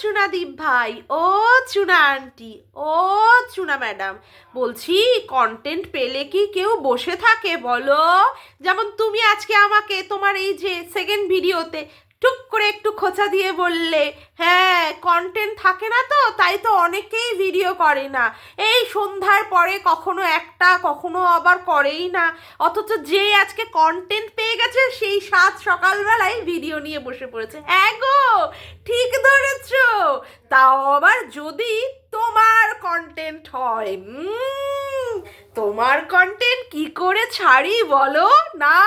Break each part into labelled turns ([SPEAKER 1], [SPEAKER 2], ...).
[SPEAKER 1] চুনাদীপ ভাই, ও চুনা আন্টি, ও চুনা ম্যাডাম। বলছি কন্টেন্ট পেলে কি কেউ বসে থাকে বলো? যেমন তুমি আজকে আমাকে তোমার এই যে সেকেন্ড ভিডিওতে টুক করে একটু খোঁচা দিয়ে বললে হ্যাঁ কন্টেন্ট থাকে না তো, তাই তো অনেকেই ভিডিও করে না। এই সন্ধ্যার পরে কখনো একটা, কখনো আবার করেই না। অথচ যে আজকে কন্টেন্ট পেয়ে গেছে, সেই সাত সকালবেলায় ভিডিও নিয়ে বসে পড়েছে। হ্যাঁ গো, ঠিক ধরেছ। তাও আবার যদি তোমার কন্টেন্ট হয় তোমার কন্টেন্ট কি করে ছাড়ি বলো? না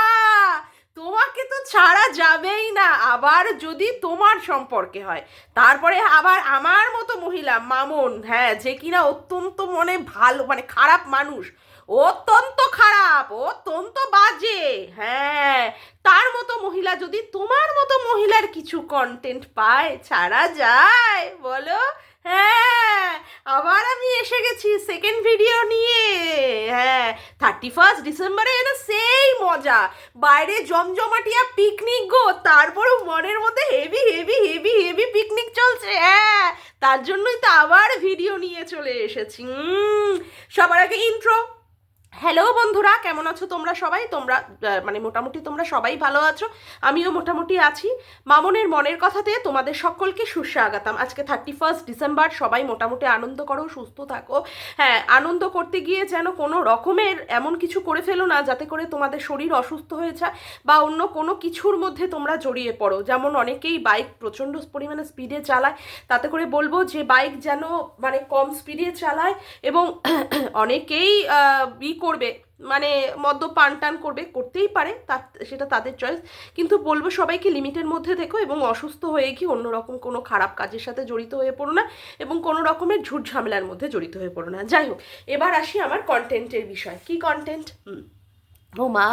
[SPEAKER 1] তোমাকে তো ছাড়া যাবেই না। আবার যদি তোমার সম্পর্কে হয়। তারপরে আবার আমার মতো মহিলা, মামন হ্যাঁ যে কিনা অত্যন্ত মনে ভালো মানে খারাপ মানুষ, অত্যন্ত খারাপ, অত্যন্ত বাজে হ্যাঁ তার মতো মহিলা যদি তোমার মতো মহিলার কিছু কন্টেন্ট পায়, ছাড়া যায়, বলো। হ্যাঁ আবার আমি এসে গেছি সেকেন্ড ভিডিও নিয়ে। হ্যাঁ থার্টি ফার্স্ট ডিসেম্বরে এনে সেই মজা। বাইরে জমজমাটিয়া পিকনিক গো, তারপরও মনের মধ্যে heavy heavy heavy heavy picnic চলছে। হ্যাঁ তার জন্যই তো আবার ভিডিও নিয়ে চলে এসেছি। সবার আগে ইন্ট্রো হ্যালো বন্ধুরা, কেমন আছো তোমরা সবাই? তোমরা মানে মোটামুটি তোমরা সবাই ভালো আছো? আমিও মোটামুটি আছি। মামনের মনের কথাতে তোমাদের সকলকে সুস্বাগতম। আজকে থার্টি ফার্স্ট ডিসেম্বর সবাই মোটামুটি আনন্দ করো, সুস্থ থাকো। হ্যাঁ আনন্দ করতে গিয়ে যেন কোনো রকমের এমন কিছু করে ফেলো না, যাতে করে তোমাদের শরীর অসুস্থ হয়ে যায় বা অন্য কোনো কিছুর মধ্যে তোমরা জড়িয়ে পড়ো। যেমন অনেকেই বাইক প্রচণ্ড পরিমাণে স্পিডে চালায়। তাতে করে বলব যে বাইক যেন মানে কম স্পিডে চালায় এবং অনেকেই করবে মানে মদ্যপান টান করবে, করতেই পারে তার সেটা তাদের চয়েস কিন্তু বলব সবাইকে লিমিটের মধ্যে থেকো এবং অসুস্থ হয়ে গিয়ে অন্যরকম কোনো খারাপ কাজের সাথে জড়িত হয়ে পড়ো না এবং কোনো রকমের ঝুট ঝামেলার মধ্যে জড়িত হয়ে পড়ো না। যাই হোক, এবার আসি আমার কন্টেন্টের বিষয়। কি কন্টেন্ট হুম। ও মা,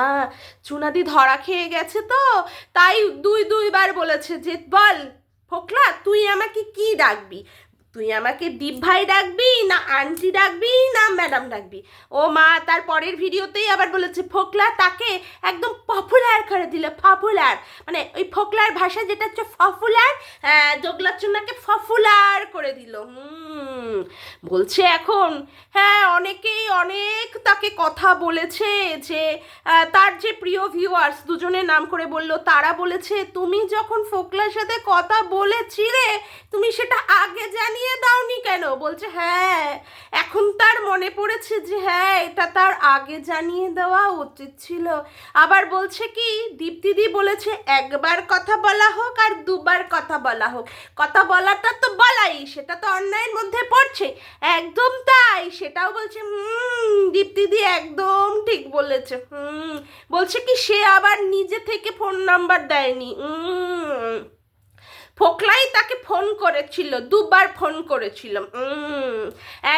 [SPEAKER 1] চুনাদি ধরা খেয়ে গেছে তো? তাই দুই দুইবার বলেছে যে, বল, ফোকলা, তুই আমাকে কি ডাকবি? তুই আমাকে দীপ ভাই ডাকবি না আন্টি ডাকবি না ম্যাডাম ডাকবি। ও মা, তার পরের ভিডিওতেই আবার বলেছে, ফোকলা তাকে একদম পপুলার করে দিল পপুলার মানে ওই ফোকলার ভাষা যেটা হচ্ছে ফফুলার হ্যাঁ চুনাকে ফফুলার করে দিল। হুম, বলছে এখন হ্যাঁ অনেকেই অনেক তাকে কথা বলেছে যে তার যে প্রিয় ভিউয়ার্স দুজনের নাম করে বলল, তারা বলেছে, তুমি যখন ফোকলার সাথে কথা বলেছিলে, তুমি সেটা আগে জানিয়ে দাওনি কেন? বলছে হ্যাঁ এখন তার মনে পড়েছে যে হ্যাঁ এটা তার আগে জানিয়ে দেওয়া উচিত ছিল। আবার বলছে কি, দীপ্তিদি বলেছে একবার কথা বলা হোক আর দুবার কথা বলা হোক। কথা বলাটা তো বলাই, সেটা তো অন্যায়ের মধ্যে পড়ছে। একদম তাই। সেটাও বলছে, হুম, দীপ্তিদি একদম ঠিক বলেছে। হুম। বলছে কি, সে আবার নিজে থেকে ফোন নাম্বার দেয়নি। উম ফোকলাই তাকে ফোন করেছিল, দুবার ফোন করেছিল।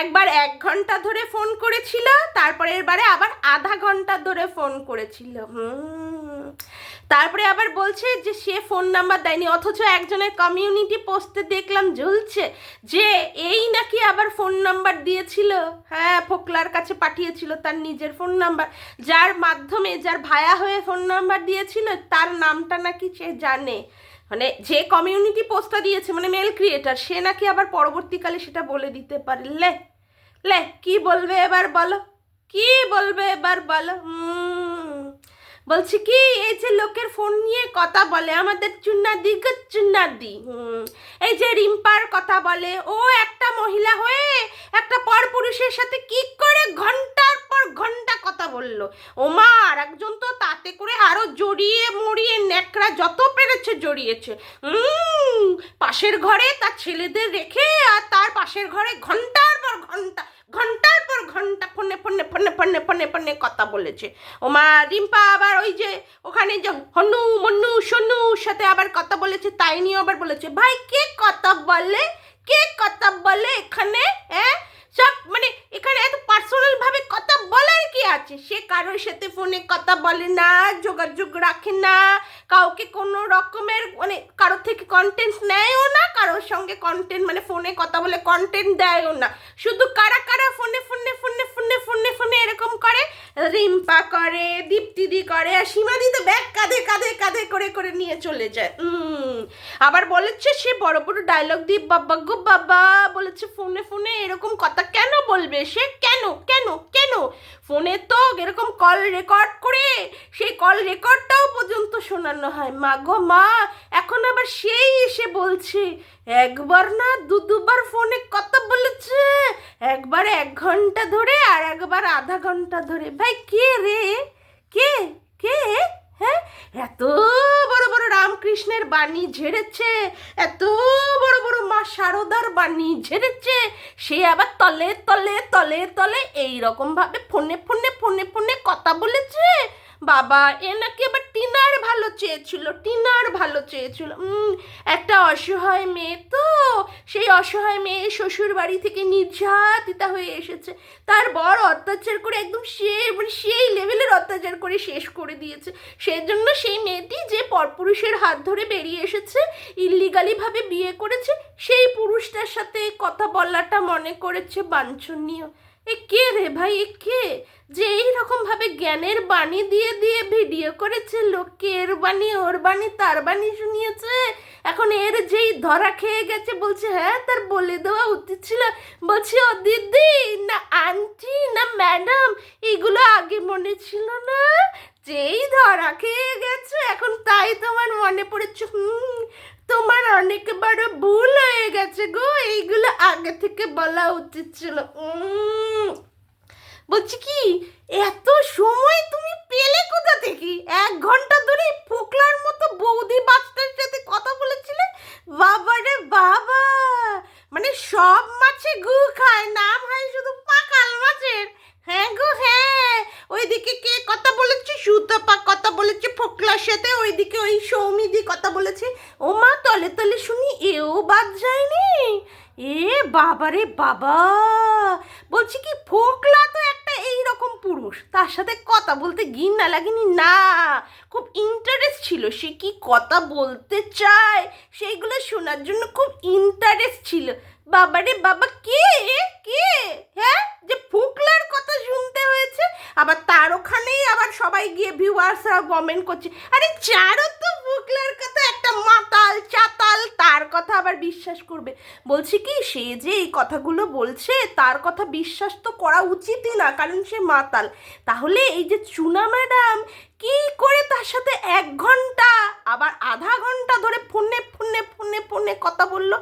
[SPEAKER 1] একবার এক ঘণ্টা ধরে ফোন করেছিল, তারপরে এবারে আবার আধা ঘণ্টা ধরে ফোন করেছিল। তারপরে আবার বলছে যে সে ফোন নাম্বার দেয়নি, অথচ একজনের কমিউনিটি পোস্টে দেখলাম ঝুলছে যে এই নাকি আবার ফোন নাম্বার দিয়েছিল। হ্যাঁ ফোকলার কাছে পাঠিয়েছিল তার নিজের ফোন নাম্বার। যার মাধ্যমে, যার ভায়া হয়ে ফোন নাম্বার দিয়েছিল, তার নামটা নাকি সে জানে। মানে যে কমিউনিটি পোস্টটা দিয়েছে মানে মেল ক্রিয়েটার সে নাকি আবার পরবর্তীকালে সেটা বলে দিতে পারে। লে লে, কি বলবে এবার বলো? কি বলবে এবার বলো? বলছি কি, এই যে লোকের ফোন নিয়ে কথা বলে, আমাদের চুন্নাদি চুন্নাদি এই যে রিম্পার কথা বলে, ও একটা মহিলা হয়ে একটা পরপুরুষের সাথে কি করে ঘণ্টার পর ঘণ্টা কথা বলল? ওমা আর একজন তো তাতে করে আরও জড়িয়ে মরিয়ে ন্যাকড়া যত পেরেছে জড়িয়েছে। পাশের ঘরে তার ছেলেদের রেখে আর তার পাশের ঘরে ঘণ্টার পর ঘণ্টা ঘণ্টার পর ঘণ্টা ফোনে ফোনে ফোনে ফোনে ফোনে ফোনে কথা বলেছে। ও মা রিম্পা আবার ওই যে ওখানে যে হনু, মন্নু সন্নুর সাথে আবার কথা বলেছে, তাই নিয়ে আবার বলেছে, ভাই, কে কথা বলে? কে কথা বলে এখানে? হ্যাঁ? সব মানে এখানে এত পার্সোনাল ভাবে কথা বলার কি আছে? সে কারোর সাথে ফোনে কথা বলে না, যোগাযোগ রাখে না, কাউকে কোনো রকমের মানে কারোর থেকে কন্টেন্ট নেয়ও না, কারোর সঙ্গে কন্টেন্ট মানে ফোনে কথা বলে কন্টেন্ট দেয়ও না। শুধু কারা কারা ফোনে ফোনে ফোনে ফোনে ফোনে এরকম করে, রিম্পা করে, দীপ্তিদি করে, আর সীমাদি তো ব্যাগ কাঁধে কাঁধে কাঁধে করে করে নিয়ে চলে যায়। আবার বলেছে সে বড় বড় ডায়লগ দিয়ে বাবা গো, বাবা, বলেছে ফোনে ফোনে এরকম কথা কেন বলবে সে? কেন কেন কেন? ফোনে তো এরকম কল রেকর্ড করে, সেই কল রেকর্ডটাও পর্যন্ত শোনানো হয়। মা গো, মা, এখন আবার সেই এসে বলছে, একবার না দু, দুবার ফোনে এক ঘণ্টা ধরে আর একবার আধা ঘণ্টা ধরে। ভাই, কে রে? কে? কে? হ্যাঁ? এত বড় বড় রামকৃষ্ণের বাণী ঝেড়েছে, এত বড় বড় মা শারদার বাণী ঝেড়েছে, সে আবার তলে তলে তলে তলে এই রকম ভাবে ফোনে ফোনে ফোনে ফোনে কথা বলেছে? বাবা, এ নাকি আবার টিনার ভালো চেয়েছিল, টিনার ভালো চেয়েছিল। একটা অসহায় মেয়ে তো, সেই অসহায় মেয়ে শ্বশুর বাড়ি থেকে নির্যাতিতা হয়ে এসেছে। তার বর অত্যাচার করে একদম সে মানে সেই লেভেলের অত্যাচার করে শেষ করে দিয়েছে। সেজন্য সেই মেয়েটি যে পরপুরুষের হাত ধরে বেরিয়ে এসেছে ইলিগালি ভাবে বিয়ে করেছে, সেই পুরুষটার সাথে কথা বলাটা মনে করেছে বাঞ্ছনীয়। এ কে রে ভাই, এ কে? যে এইরকম ভাবে জ্ঞানের বাণী দিয়ে দিয়ে ভিডিও করেছে, লোককে এর বাণী, ওর বাণী, তার বাণী শুনিয়েছে। এখন এর যেই ধরা খেয়ে গেছে, বলছে হ্যাঁ তার বলে দেওয়া উচিত ছিল। বলছি, ও দিদি, না আন্টি, না ম্যাডাম, এগুলো আগে মনে ছিল না। যেই ধরা খেয়ে গেছে, এখন তাই তোমার মনে পড়েছে। হুম, তোমার অনেক বড় ভুল হয়ে গেছে গো। এইগুলো আগে থেকে বলা উচিত ছিল। উম। বলছি কি, এত সময় তুমি পেলে কোথা থেকে? এক ঘণ্টা ধরে ফোকলার মতো বৌদি বাচ্চার সাথে কথা বলেছিলে? বাবা রে বাবা! মানে সব মাছে গু খায় নাম হয় শুধু পাকাল মাছের। হ্যাঁ গো হ্যাঁ। ওইদিকে কে কথা বলেছে? সুতপা কথা বলেছে ফোকলার সাথে। ওইদিকে ওই সৌমিদি কথা বলেছে। ও মা, তলে তলে শুনি, এও বাদ যায়নি? এ বাবা রে বাবা বলছি কি ফোকলা তো একটা এই রকম পুরুষ তার সাথে কথা বলতে গিন না লাগেনি? না। খুব ইন্টারেস্ট ছিল সে কি কথা বলতে চায়? সেইগুলো শোনার জন্য খুব ইন্টারেস্ট ছিল। বাবারে বাবা, কে? কে? হ্যাঁ? যে ফুকলার কথা শুনতে হয়েছে? আবার তার ওখানেই আবার সবাই গিয়ে ভিউয়ার্সরা কমেন্ট করছে। আরে চারও তো ফোকলার কথা? একটা মাতাল, চাতাল তার কথা আবার বিশ্বাস করবে। বলছি কি, সে যে এই কথাগুলো বলছে, তার কথা বিশ্বাস তো করা উচিতই না, কারণ সে মাতাল। তাহলে এই যে চুনা ম্যাডাম, কি করে তার সাথে এক ঘণ্টা, আবার আধা ঘণ্টা ধরে ফোনে ফোনে ফোনে ফোনে কথা বলল?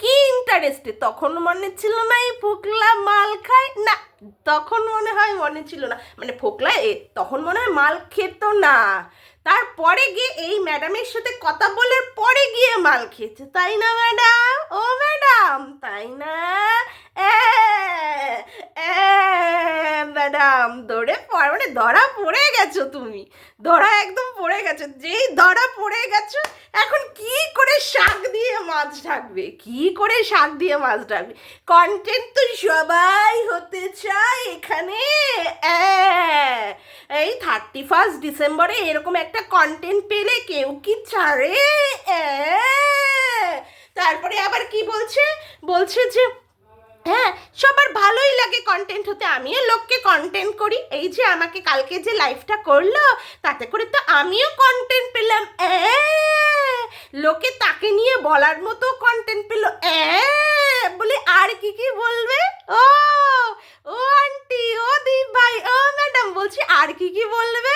[SPEAKER 1] কি ইন্টারেস্টে তখন মনে ছিল না এই ফোকলা মাল খায়? না, তখন মনে হয় মনে ছিল না। মানে ফোকলা এ, তখন মনে হয় মাল খেত না। তারপরে গিয়ে এই ম্যাডামের সাথে কথা বলার পরে গিয়ে মাল খেয়েছে। তাই না, ম্যাডাম? ও, ম্যাডাম, তাই না? ম্যাডাম ধরে মানে ধরা পড়ে গেছো তুমি। ধরা একদম পড়ে গেছো। যেই ধরা পড়ে গেছো, এখন কি করে শাক দিয়ে মাছ ঢাকবে? কি করে শাক দিয়ে মাছ ঢাকবে? কন্টেন্ট তো সবাই হতে চায় এখানে। এই থার্টি ফার্স্ট ডিসেম্বরে এরকম একটা কন্টেন্ট পেলে কেউ কি ছাড়ে? তারপরে আবার কি বলছে? বলছে যে হ্যাঁ সবার ভালোই লাগে কন্টেন্ট হতে। আমিও লোককে কন্টেন্ট করি। এই যে আমাকে কালকে যে লাইফটা করল, তাতে করে তো আমিও কন্টেন্ট পেলাম। লোকে তাকে নিয়ে বলার মতো কন্টেন্ট পেল। বলে, আর কি কি বলবে? ও ও আন্টি ও দীপ ভাই ও ম্যাডাম বলছি, আর কি কি বলবে?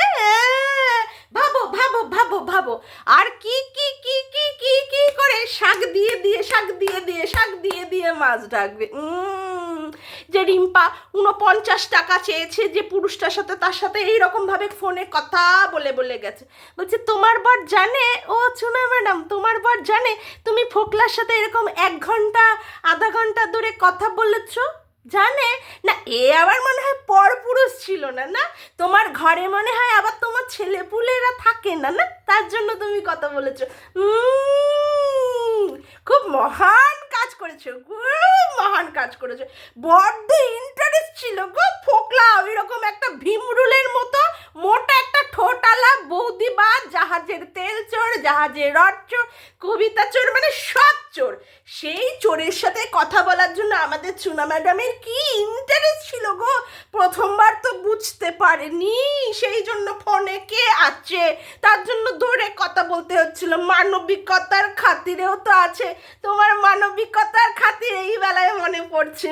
[SPEAKER 1] ভাবো ভাবো ভাবো ভাবো। আর কি কি কি কি কি কি করে শাক দিয়ে দিয়ে, শাক দিয়ে দিয়ে, শাক দিয়ে দিয়ে মাছ ডাকবে? যে রিম্পা উনপঞ্চাশ টাকা চেয়েছে, যে পুরুষটার সাথে তার সাথে এইরকম ভাবে ফোনে কথা বলে বলে গেছে। বলছে, তোমার বর জানে? ও চুনা ম্যাডাম তোমার বর জানে? তুমি ফোকলার সাথে এরকম এক ঘণ্টা, আধা ঘণ্টা ধরে কথা বলেছ? জানে? না, এ আবার মনে হয় পরপুরুষ ছিল না না? তোমার ঘরে মনে হয় আবার তোমার ছেলে পুলেরা থাকে না না? তার জন্য তুমি কথা বলেছ। খুব মহান কাজ করেছ, খুব মহান কাজ করেছ। বড্ড ইন্টারেস্ট ছিল গো ফোকলা ওই রকম একটা ভীমরুলের মতো, মোটা একটা ঠোঁটালা বৌদিবা জাহাজের তেল চোর, জাহাজের রড চোর, কবিতা চোর মানে সব চোর। সেই চোরের সাথে কথা বলার জন্য আমাদের চুনা ম্যাডামের কি ইন্টারেস্ট ছিল গো? প্রথমবার তো বুঝতে পারেনি, সেই জন্য ফোনে কে আছে? তার জন্য ধরে কথা বলতে হচ্ছিল, মানবিকতার খাতিরেও তো আছে। তোমার মানবিকতার খাতির এই বেলায় মনে পড়ছে।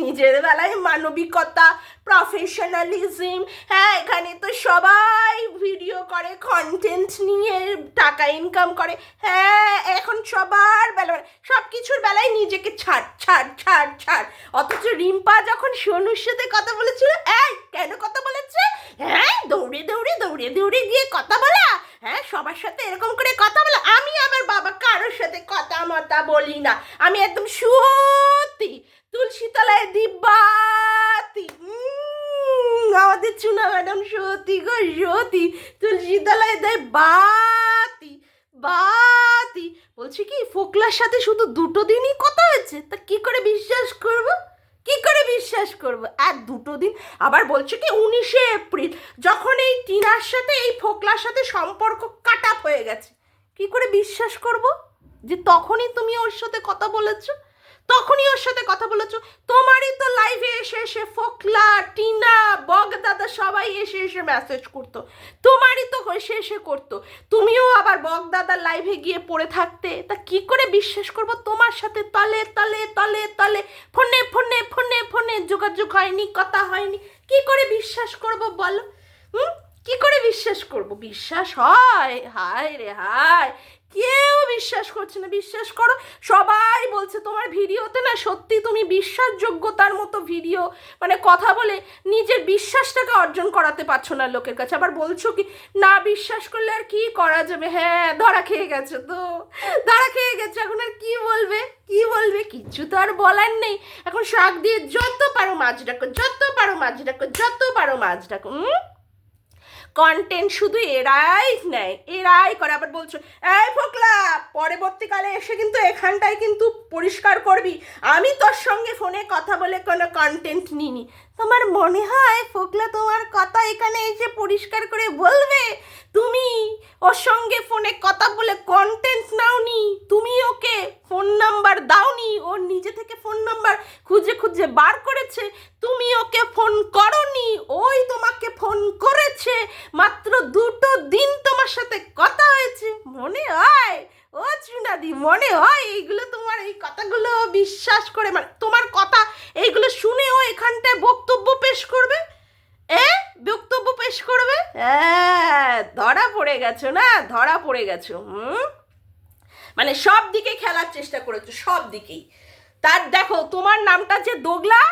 [SPEAKER 1] নিজের বেলায় মানবিকতা প্রফেশনালিজম হ্যাঁ এখানে তো সবাই ভিডিও করে কন্টেন্ট নিয়ে টাকা ইনকাম করে। হ্যাঁ এখন সবার বেলা সব কিছুর বেলায় নিজেকে ছাড় ছাড় ছাড় ছাড়। অথচ রিম্পা যখন সোনুর সাথে কথা বলেছিল এই কেন কথা বলেছে? হ্যাঁ দৌড়ে দৌড়ে দৌড়ে দৌড়ে গিয়ে কথা বলা। হ্যাঁ সবার সাথে এরকম করে কথা বলা। আমি আমার বাবা কারোর সাথে কথা মতা বলি না। আমি একদম সত্যি। তুলসী তলায় দিব্যাতি উম, আমাদের চুনা ম্যাডাম, সত্যি গো, সত্যি। তুলসী তলায় দেয় বাতি বাতি। বলছি কি, ফোকলার সাথে শুধু দুটো দিনই কথা হয়েছে? তা কি করে বিশ্বাস করব? কি করে বিশ্বাস করব? আর দুটো দিন? আবার বলছে কি, উনিশে এপ্রিল, যখন এই টিনার সাথে, এই ফোকলার সাথে সম্পর্ক কাট হয়ে গেছে। কি করে বিশ্বাস করব? যে তখনই তুমি ওর সাথে কথা বলেছ? তখনই ওর সাথে কথা বলেছ? তোমারই তো লাইভে এসে এসে ফোকলা, টিনা বগ দাদা সবাই এসে এসে মেসেজ করতো। তোমারই তো এসে এসে করতো। তুমিও আবার বগ দাদার লাইভে গিয়ে পড়ে থাকতে। তা কি করে বিশ্বাস করব? তোমার সাথে তলে তলে তলে তলে ফোনে ফোনে ফোনে ফোনে যোগাযোগ হয়নি, কথা হয়নি। কি করে বিশ্বাস করব বলো? হুম? কি করে বিশ্বাস করব? বিশ্বাস হয়। হায় রে, হায়। কেউ বিশ্বাস করছে না। বিশ্বাস করো, সবাই বলছে তোমার ভিডিওতে না সত্যি তুমি বিশ্বাসযোগ্যতার মতো ভিডিও মানে কথা বলে নিজের বিশ্বাসটাকে অর্জন করাতে পারছ না লোকের কাছে। আবার বলছো কি, না বিশ্বাস করলে আর কি করা যাবে? হ্যাঁ ধরা খেয়ে গেছে তো। ধরা খেয়ে গেছে, এখন আর কি বলবে? কি বলবে? কিচ্ছু তো আর বলার নেই। এখন শাক দিয়ে যত পারো মাছ ডাকো, যত পারো মাছ ডাকো, যত পারো মাছ ডাকো হুম কন্টেন্ট শুধু এরাই নেয়, এরাই করে। আবার বলছো, এই ফোকলা, পরবর্তীকালে এসে কিন্তু এখানটায় কিন্তু পরিষ্কার করবি। আমি তোর সঙ্গে ফোনে কথা বলে কোনো কন্টেন্ট নিইনি। তোমার মনে হয় ফোকলা তোমার কথা এখানে এসে পরিষ্কার করে বলবে? তুমি ওর সঙ্গে ফোনে কথা বলে কন্টেন্ট নাওনি। তুমি ওকে ফোন নাম্বার দাওনি। ওর নিজে থেকে ফোন নাম্বার খুঁজে খুঁজে বার করেছে। তুমি ওকে ফোন করনি। ওই তোমাকে ফোন করেছে। মাত্র দুটো দিন তোমার সাথে কথা হয়েছে। মনে হয়, ও চুনাদি, মনে হয় এইগুলো তোমার এই কথাগুলো বিশ্বাস করে মানে তোমার কথা, এইগুলো শুনে ও এখানটায় বক্তব্য পেশ করবে এ বক্তব্য পেশ করবে হ্যাঁ ধরা পড়ে গেছো না? ধরা পড়ে গেছো, হুম? মানে সব দিকে খেলার চেষ্টা করেছ, সব দিকেই। তার দেখো, তোমার নামটা যে দোগলা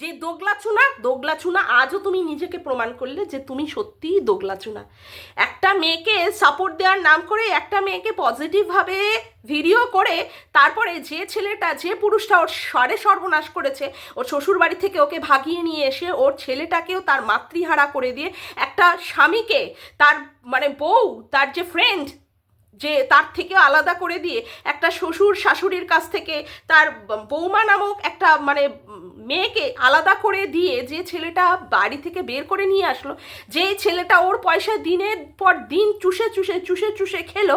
[SPEAKER 1] যে দোগলা চুনা দোগলা চুনা আজও তুমি নিজেকে প্রমাণ করলে যে তুমি সত্যিই দোগলা চুনা। একটা মেয়েকে সাপোর্ট দেওয়ার নাম করে একটা মেয়েকে পজিটিভভাবে ভিডিও করে, তারপরে যে ছেলেটা, যে পুরুষটা ওর স্বরে সর্বনাশ করেছে, ওর শ্বশুর বাড়ি থেকে ওকে ভাগিয়ে নিয়ে এসে ওর ছেলেটাকেও তার মাতৃহারা করে দিয়ে একটা স্বামীকে তার মানে বউ, তার যে ফ্রেন্ড যে তার থেকে আলাদা করে দিয়ে একটা শ্বশুর শাশুড়ির কাছ থেকে তার বৌমা নামক একটা মানে মেয়েকে আলাদা করে দিয়ে যে ছেলেটা বাড়ি থেকে বের করে নিয়ে আসলো যেই ছেলেটা ওর পয়সা দিনের পর দিন চুষে চুষে চুষে চুষে খেলো,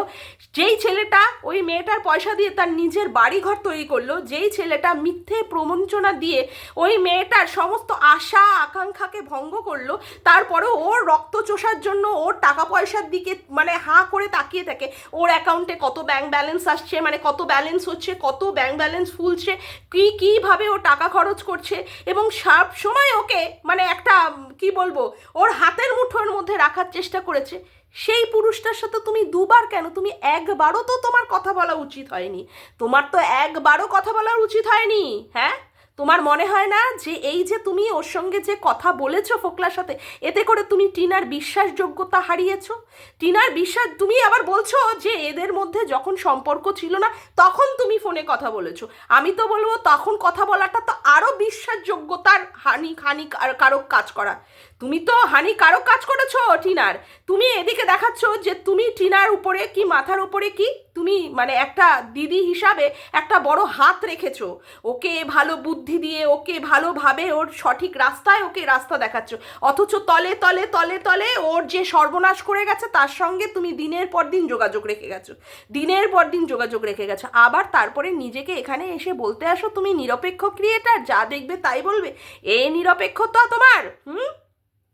[SPEAKER 1] যেই ছেলেটা ওই মেয়েটার পয়সা দিয়ে তার নিজের বাড়িঘর তৈরি করল, যেই ছেলেটা মিথ্যে প্রবঞ্চনা দিয়ে ওই মেয়েটার সমস্ত আশা আকাঙ্ক্ষাকে ভঙ্গ করল, তারপরেও ওর রক্ত চোষার জন্য ওর টাকা পয়সার দিকে মানে হাঁ করে তাকিয়ে থাকে, ওর অ্যাকাউন্টে কত ব্যাংক ব্যালেন্স আসছে মানে কত ব্যালেন্স হচ্ছে, কত ব্যাংক ব্যালেন্স ফুলছে, কী, কীভাবে ও টাকা খরচ করছে এবং সব সময় ওকে মানে একটা কি বলব, ওর হাতের মুঠোর মধ্যে রাখার চেষ্টা করেছে। সেই পুরুষটার সাথে তুমি দুবার কেন? তুমি একবারও তো তোমার কথা বলা উচিত হয়নি। তোমার তো একবারও কথা বলা উচিত হয়নি হ্যাঁ? তোমার মনে হয় না যে এই যে তুমি ওর সঙ্গে যে কথা বলেছ ফোকলার সাথে, এতে করে তুমি টিনার বিশ্বাসযোগ্যতা হারিয়েছো? টিনার বিশ্বাস, তুমি আবার বলছো যে এদের মধ্যে যখন সম্পর্ক ছিল না, তখন তুমি ফোনে কথা বলেছ। আমি তো বলব তখন কথা বলাটা তো আরও বিশ্বাসযোগ্যতার হানি হানি কারক কাজ করা তুমি তো হানিকারক কাজ করেছ, টিনার। তুমি এদিকে দেখাচ্ছ যে তুমি টিনার উপরে কি, মাথার উপরে কি, তুমি মানে একটা দিদি হিসাবে একটা বড় হাত রেখেছো। ওকে ভালো বুদ্ধি দিয়ে, ওকে ভালোভাবে ওর সঠিক রাস্তায় ওকে রাস্তা দেখাচ্ছ। অথচ তলে তলে তলে তলে ওর যে সর্বনাশ করে গেছে, তার সঙ্গে তুমি দিনের পর দিন যোগাযোগ রেখে গেছো। দিনের পর দিন যোগাযোগ রেখে গেছো। আবার তারপরে নিজেকে এখানে এসে বলতে আসো, তুমি নিরপেক্ষ ক্রিয়েটার যা দেখবে তাই বলবে। এ নিরপেক্ষতা তোমার, হুম?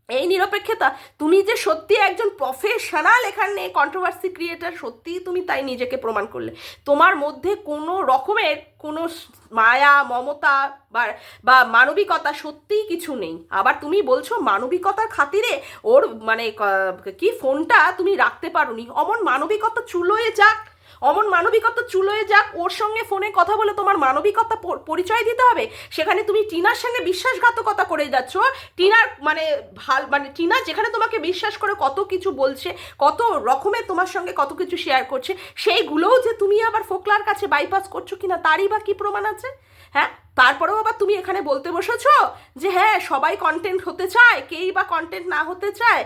[SPEAKER 1] এই নিরপেক্ষতা, তুমি যে সত্যি একজন প্রফেশনাল এখানে কন্ট্রোভার্সি ক্রিয়েটার সত্যিই তুমি তাই নিজেকে প্রমাণ করলে। তোমার মধ্যে কোনো রকমের কোনো মায়া, মমতা বা বা মানবিকতা সত্যিই কিছু নেই। আবার তুমি বলছো মানবিকতার খাতিরে ওর মানে কি ফোনটা তুমি রাখতে পারো নি অমন মানবিকতা চুলোয় যাক অমন মানবিকতা চুলোয় যাক, ওর সঙ্গে ফোনে কথা বলে তোমার মানবিকতা পরিচয় দিতে হবে? সেখানে তুমি টিনার সঙ্গে বিশ্বাসঘাতকতা করে যাচ্ছ। টিনার মানে ভালো মানে টিনা যেখানে তোমাকে বিশ্বাস করে কত কিছু বলছে, কত রকমের তোমার সঙ্গে কত কিছু শেয়ার করছে, সেইগুলোও যে তুমি আবার ফোকলার কাছে বাইপাস করছ কিনা, তারই বা কি প্রমাণ আছে? হ্যাঁ? তারপরেও আবার তুমি এখানে বলতে বসেছো যে হ্যাঁ সবাই কন্টেন্ট হতে চায়, কেই বা কন্টেন্ট না হতে চায়,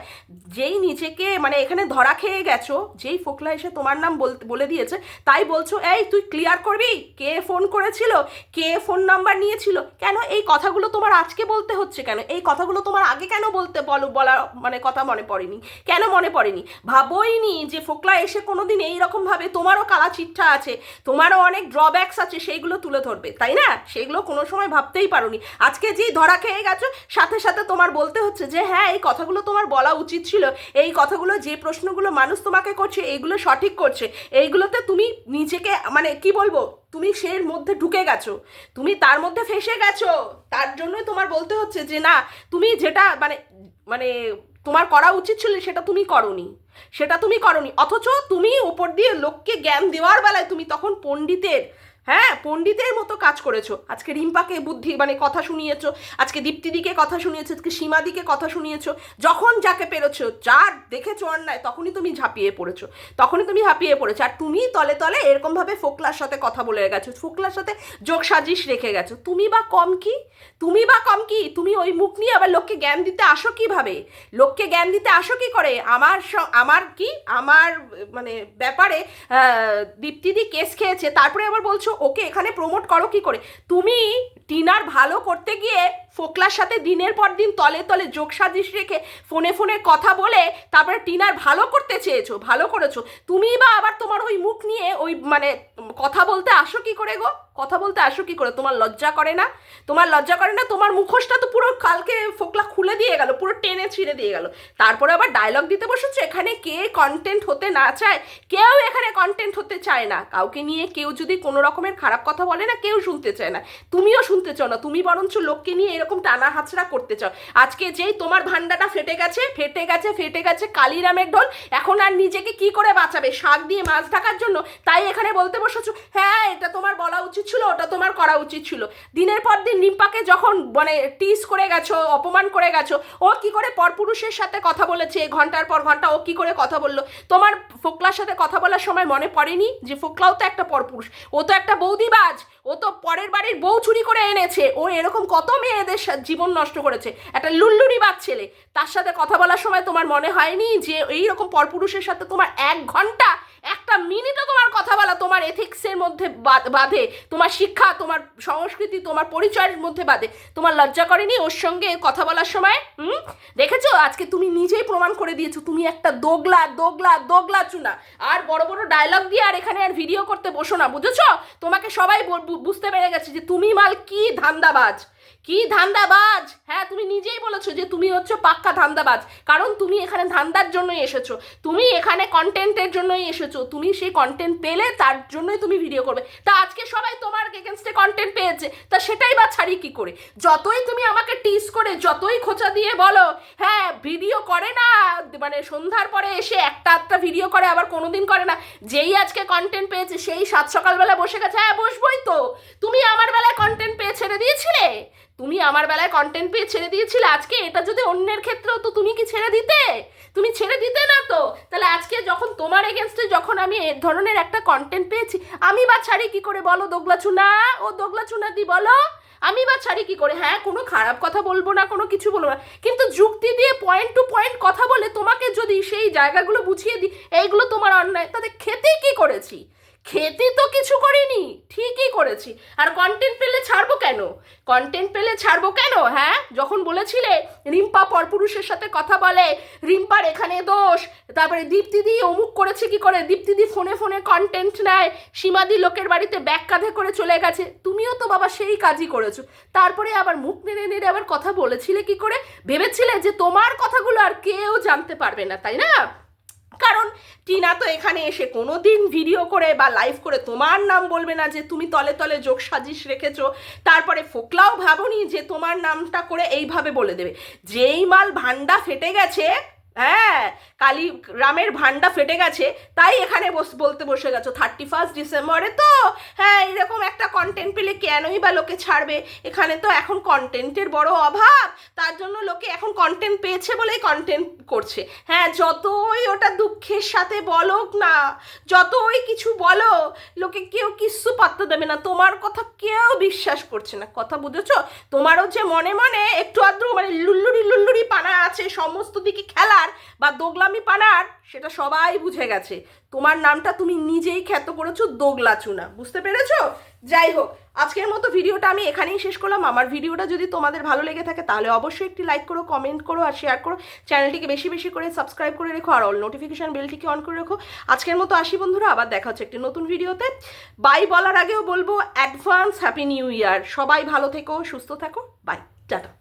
[SPEAKER 1] যেই নিজেকে মানে এখানে ধরা খেয়ে গেছো, যেই ফোকলা এসে তোমার নাম বলে দিয়েছে, তাই বলছো, এই, তুই ক্লিয়ার করবি? কে ফোন করেছিল? কে ফোন নাম্বার নিয়েছিল? কেন এই কথাগুলো তোমার আজকে বলতে হচ্ছে কেন? এই কথাগুলো তোমার আগে কেন বলতে বলো বলা মানে কথা মনে পড়েনি? কেন মনে পড়েনি? ভাবোইনি যে ফোকলা এসে কোনোদিন এইরকমভাবে তোমারও কালা চিঠা আছে, তোমারও অনেক ড্রব্যাকস আছে, সেইগুলো তুলে ধরবে, তাই না? সেগুলো কোনো সময় ভাবতেই পারোনি। আজকে যেই ধরা খেয়ে গেছো, সাথে সাথে তোমার বলতে হচ্ছে যে হ্যাঁ এই কথাগুলো তোমার বলা উচিত ছিল। এই কথাগুলো, যে প্রশ্নগুলো মানুষ তোমাকে করছে এইগুলো সঠিক করছে। এইগুলোতে তুমি নিজেকে মানে কি বলব, তুমি সের মধ্যে ঢুকে গেছো। তুমি তার মধ্যে ফেসে গেছো। তার জন্যই তোমার বলতে হচ্ছে যে, না, তুমি যেটা মানে মানে তোমার করা উচিত ছিল, সেটা তুমি করনি। সেটা তুমি করনি। অথচ তুমি ওপর দিয়ে লোককে জ্ঞান দেওয়ার বেলায় তুমি তখন পণ্ডিতের হ্যাঁ পণ্ডিতের মতো কাজ করেছ। আজকে রিম্পাকে বুদ্ধি মানে কথা শুনিয়েছো, আজকে দীপ্তিদিকে কথা শুনিয়েছো, আজকে সীমাদিকে কথা শুনিয়েছো, যখন যাকে পেরেছ, যার দেখেছ অন্যায়, তখনই তুমি ঝাঁপিয়ে পড়েছো। তখনই তুমি ঝাঁপিয়ে পড়েছো। আর তুমি তলে তলে এরকমভাবে ফোকলার সাথে কথা বলে গেছো, ফোকলার সাথে যোগ সাজিশ রেখে গেছো। তুমি বা কম কি? তুমি বা কম কি? তুমি ওই মুখ নিয়ে আবার লোককে জ্ঞান দিতে আসো কীভাবে? লোককে জ্ঞান দিতে আসো কি করে? আমার আমার কি? আমার মানে ব্যাপারে দীপ্তিদি কেস খেয়েছে, তারপরে আবার বলছো ওকে এখানে প্রমোট করো কি করে? তুমি টিনার ভালো করতে গিয়ে ফোকলার সাথে দিনের পর দিন তলে তলে যোগ সাজিশ রেখে ফোনে ফোনে কথা বলে তারপরে টিনার ভালো করতে চেয়েছো, ভালো করেছ। তুমি বা আবার তোমার ওই মুখ নিয়ে ওই মানে কথা বলতে আসো কি করে গো? কথা বলতে আসো কি করে? তোমার লজ্জা করে না? তোমার লজ্জা করে না? তোমার মুখোশটা তো পুরো কালকে ফোকলা খুলে দিয়ে গেল, পুরো টেনে ছিঁড়ে দিয়ে গেল। তারপরে আবার ডায়লগ দিতে বসেছো, এখানে কে কন্টেন্ট হতে না চায়? কেউ এখানে কন্টেন্ট হতে চায় না। কাউকে নিয়ে কেউ যদি কোনো রকমের খারাপ কথা বলে না, কেউ শুনতে চায় না। তুমিও শুনতে চাও না। তুমি বরঞ্চ লোককে নিয়ে এরকম টানা হাঁচড়া করতে চাও। আজকে যেই তোমার ভান্ডাটা ফেটে গেছে ফেটে গেছে ফেটে গেছে কালিরামের ঢোল, এখন আর নিজেকে কি করে বাঁচাবে? শাক দিয়ে মাছ ঢাকার জন্য তাই এখানে বলতে বসেছো হ্যাঁ এটা তোমার বলা উচিত ছিল, ওটা তোমার করা উচিত ছিল। দিনের পর দিন নিম্পাকে যখন মানে টিস করে গেছো, অপমান করে গেছো, ও কি করে পরপুরুষের সাথে কথা বলেছে, ঘণ্টার পর ঘণ্টা ও কি করে কথা বলল? তোমার ফোকলার সাথে কথা বলার সময় মনে পড়েনি যে ফোকলাও তো একটা পরপুরুষ, ও তো একটা বৌদিবাজ ও তো পরের বাড়ির বউ চুরি করে এনেছে। ও এরকম কত মেয়েদের জীবন নষ্ট করেছে। একটা লুল্লুরি বাদ ছেলে। তার সাথে কথা বলার সময় তোমার মনে হয়নি যে এইরকম পরপুরুষের সাথে তোমার এক ঘণ্টা, একটা মিনিটও তোমার কথা বলা, তোমার এথিক্সের মধ্যে বাঁধে, তোমার শিক্ষা, তোমার সংস্কৃতি, তোমার পরিচয়ের মধ্যে বাঁধে। তোমার লজ্জা করেনি ওর সঙ্গে কথা বলার সময়? হুম? দেখেছ? আজকে তুমি নিজেই প্রমাণ করে দিয়েছ। তুমি একটা দোগলা দোগলা দোগলা চুনা। আর বড় বড় ডায়লগ দিয়ে আর এখানে আর ভিডিও করতে বসো না, বুঝেছ? তোমাকে সবাই বুঝতে পেরে গেছে যে তুমি মাল কি ধান্দাবাজ। কি ধান্দাবাজ? হ্যাঁ তুমি নিজেই বলেছ যে তুমি হচ্ছে পাক্কা ধান্দাবাজ। কারণ তুমি এখানে ধান্দার জন্যই এসেছ। তুমি এখানে কন্টেন্টের জন্যই এসেছ। তুমি সেই কন্টেন্ট পেলে তার জন্যই তুমি ভিডিও করবে। তা আজকে সবাই তোমার এগেনস্টে কন্টেন্ট পেয়েছে। তা সেটাই বা ছাড়ি কি করে? যতই তুমি আমাকে টিস করে, যতই খোঁচা দিয়ে বলো হ্যাঁ ভিডিও করে না। মানে সন্ধ্যার পরে এসে একটা আধটা ভিডিও করে, আবার কোনোদিন করে না। যেই আজকে কন্টেন্ট পেয়েছে, সেই সাত সকালবেলা বসে গেছে। হ্যাঁ বসবোই তো। তুমি আমার বেলায় কন্টেন্ট পেয়ে ছেড়ে দিয়েছিলে? তুমি আমার বেলায় কন্টেন্ট পেয়ে ছেড়ে দিয়েছিলে, আজকে এটা যদি অন্যের ক্ষেত্রেও তো তুমি কি ছেড়ে দিতে? তুমি ছেড়ে দিতে না তো? তাহলে আজকে যখন তোমার এগেনস্টে যখন আমি এ ধরনের একটা কন্টেন্ট পেয়েছি, আমি বা ছাড়ি কি করে বলো দোগলা চুনা? ও দোগলা চুনা দি, বলো। আমি বা ছাড়ি কি করে? হ্যাঁ কোনো খারাপ কথা বলব না, কোনো কিছু বলব না। কিন্তু যুক্তি দিয়ে পয়েন্ট টু পয়েন্ট কথা বলে তোমাকে যদি সেই জায়গাগুলো বুঝিয়ে দিই, এইগুলো তোমার অন্যায়, তাতে খেতেই কি করেছি?
[SPEAKER 2] খেতে তো কিছু করিনি, ঠিকই করেছি। আর কন্টেন্ট পেলে ছাড়বো কেন? কন্টেন্ট পেলে ছাড়বো কেন হ্যাঁ? যখন বলেছিলে রিম্পা পরপুরুষের সাথে কথা বলে, রিম্পার এখানে দোষ। তারপরে দীপ্তিদি অমুক করেছে কি করে? দীপ্তিদি ফোনে ফোনে কন্টেন্ট নেয় সীমাদি লোকের বাড়িতে ব্যাগ কাঁধে করে চলে গেছে। তুমিও তো বাবা সেই কাজই করেছ। তারপরে আবার মুখ নেড়ে নেড়ে আবার কথা বলেছিলে কি করে? ভেবেছিলে যে তোমার কথাগুলো আর কেউ জানতে পারবে না, তাই না? কারণ টিনা তো এখানে এসে কোনো দিন ভিডিও করে বা লাইভ করে তোমার নাম বলবে না যে তুমি তলে তলে যোগ সাজিশ রেখেছ। তারপরে ফোকলাও ভাবনি যে তোমার নামটা করে এইভাবে বলে দেবে। যেই মাল ভান্ডা ফেটে গেছে হ্যাঁ কালী রামের ভান্ডা ফেটে গেছে, তাই এখানে বস, বলতে বসে গেছো। থার্টি ফার্স্ট ডিসেম্বরে তো হ্যাঁ এরকম একটা কন্টেন্ট পেলে কেনই বা লোকে ছাড়বে? এখানে তো এখন কন্টেন্টের বড় অভাব। তার জন্য লোকে এখন কন্টেন্ট পেয়েছে বলেই কন্টেন্ট করছে। হ্যাঁ যতই ওটা দুঃখের সাথে বলোক না, যতই কিছু বলো লোকে কেউ কিচ্ছু পাত্তা দেবে না। তোমার কথা কেউ বিশ্বাস করছে না। কথা বুঝেছ? তোমারও যে মনে মনে একটু আদ্র মানে লুল্লুরি লুল্লুরি পানা আছে, সমস্ত দিকে খেলার বা দোগলামি পানার সেটা সবাই বুঝে গেছে। তোমার নামটা তুমি নিজেই খ্যাত করেছ দোগলা চুনা, বুঝতে পেরেছ? যাই হোক, আজকের মতো ভিডিওটা আমি এখানেই শেষ করলাম। আমার ভিডিওটা যদি তোমাদের ভালো লেগে থাকে, তাহলে অবশ্যই একটি লাইক করো কমেন্ট করো আর শেয়ার করো। চ্যানেলটিকে বেশি বেশি করে সাবস্ক্রাইব করে রেখো আর অল নোটিফিকেশান বেলটিকে অন করে রেখো। আজকের মতো আসি বন্ধুরা, আবার দেখা হচ্ছে একটি নতুন ভিডিওতে। বাই বলার আগেও বলব অ্যাডভান্স হ্যাপি নিউ ইয়ার সবাই ভালো থেকো, সুস্থ থাকো। Bye ta ta.